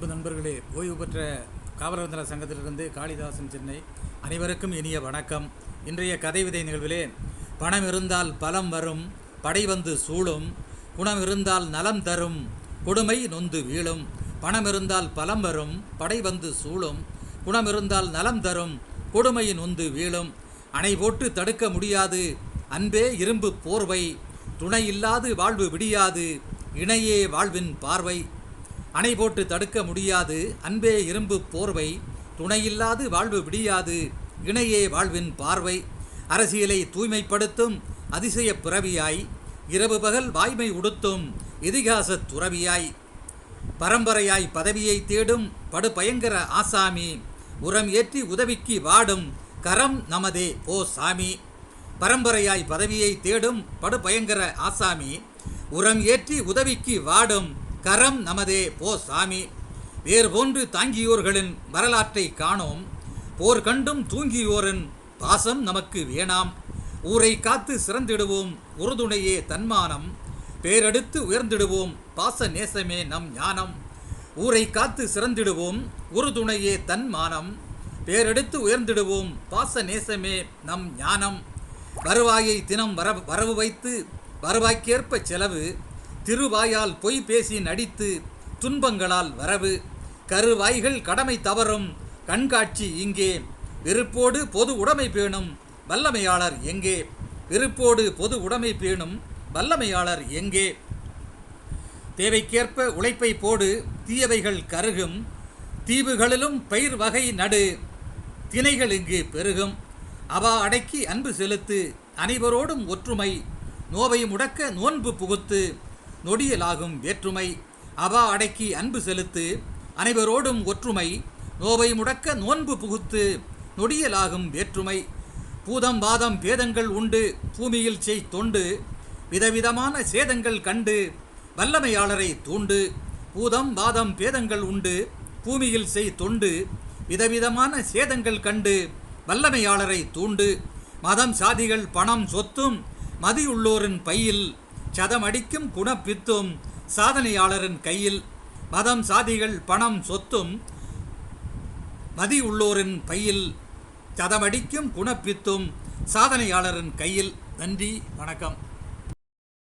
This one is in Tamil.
அன்பு நண்பர்களே ஓய்வு பெற்ற காவலர்தல சங்கத்திலிருந்து காளிதாசன் சென்னை. அனைவருக்கும் இனிய வணக்கம். இன்றைய கதை விதை நிகழ்விலே பணம் இருந்தால் பலம் வரும் படை வந்து சூழும் குணம் இருந்தால் நலம் தரும் கொடுமை நொந்து வீழும் பணம் இருந்தால் பலம் வரும் படை வந்து சூழும் குணம் இருந்தால் நலம் தரும் கொடுமை நொந்து வீழும் அணை போட்டு தடுக்க முடியாது அன்பே இரும்பு போர்வை துணை இல்லாது வாழ்வு விடியாது இணையே வாழ்வின் பார்வை அணை போட்டு தடுக்க முடியாது. அன்பே இரும்பு போர்வை துணையில்லாது வாழ்வு விடியாது. இணையே வாழ்வின் பார்வை அரசியலை தூய்மைப்படுத்தும் அதிசய பிறவியாய் இரவு பகல் வாய்மை உடுத்தும் இதிகாச துறவியாய். பரம்பரையாய் பதவியை தேடும் படுபயங்கர ஆசாமி உரம் ஏற்றி உதவிக்கு வாடும் கரம் நமதே ஓ சாமி. பரம்பரையாய் பதவியை தேடும் படுபயங்கர ஆசாமி உரம் ஏற்றி உதவிக்கு வாடும் கரம் நமதே போ சாமி. வேறு போன்று தாங்கியோர்களின் வரலாற்றை காணோம். போர் கண்டும் தூங்கியோரின் பாசம் நமக்கு வேணாம். ஊரை காத்து சிறந்திடுவோம் உறுதுணையே தன்மானம். பேரெடுத்து உயர்ந்திடுவோம் பாச நேசமே நம் ஞானம். ஊரை காத்து சிறந்திடுவோம் உறுதுணையே தன்மானம். பேரெடுத்து உயர்ந்திடுவோம் பாச நேசமே நம் ஞானம். வருவாயை தினம் வர வரவு வைத்து வருவாய்க்கேற்ப செலவு. திருவாயால் பொய் பேசி நடித்து துன்பங்களால் வரவு. கருவாய்கள் கடமை தவறும் கண்காட்சி இங்கே. விருப்போடு பொது உடைமை பேணும் வல்லமையாளர் எங்கே? விருப்போடு பொது உடைமை பேணும் வல்லமையாளர் எங்கே? தேவைக்கேற்ப உழைப்பை போடு தீயவைகள் கருகும். தீவுகளிலும் பயிர் வகை நடு திணைகள் இங்கு பெருகும். அவா அடக்கி அன்பு செலுத்து அனைவரோடும் ஒற்றுமை. நோவை முடக்க நோன்பு புகுத்து நொடியலாகும் வேற்றுமை. அவா அடக்கி அன்பு செலுத்து அனைவரோடும் ஒற்றுமை. நோவை முடக்க நோன்பு புகுத்து நொடியலாகும் வேற்றுமை. பூதம் வாதம் பேதங்கள் உண்டு பூமியில் செய் தொண்டு. விதவிதமான சேதங்கள் கண்டு வல்லமையாளரை தூண்டு. பூதம் வாதம் பேதங்கள் உண்டு பூமியில் செய் தொண்டு. விதவிதமான சேதங்கள் கண்டு வல்லமையாளரை தூண்டு. மதம் சாதிகள் பணம் சொத்தும் மதியுள்ளோரின் பையில் சதமடிக்கும் குணப்பித்தும் சாதனையாளரின் கையில் மதம் சாதிகள் பணம் சொத்தும் மதி உள்ளோரின் பையில் சதமடிக்கும் குணப்பித்தும் சாதனையாளரின் கையில். நன்றி வணக்கம்.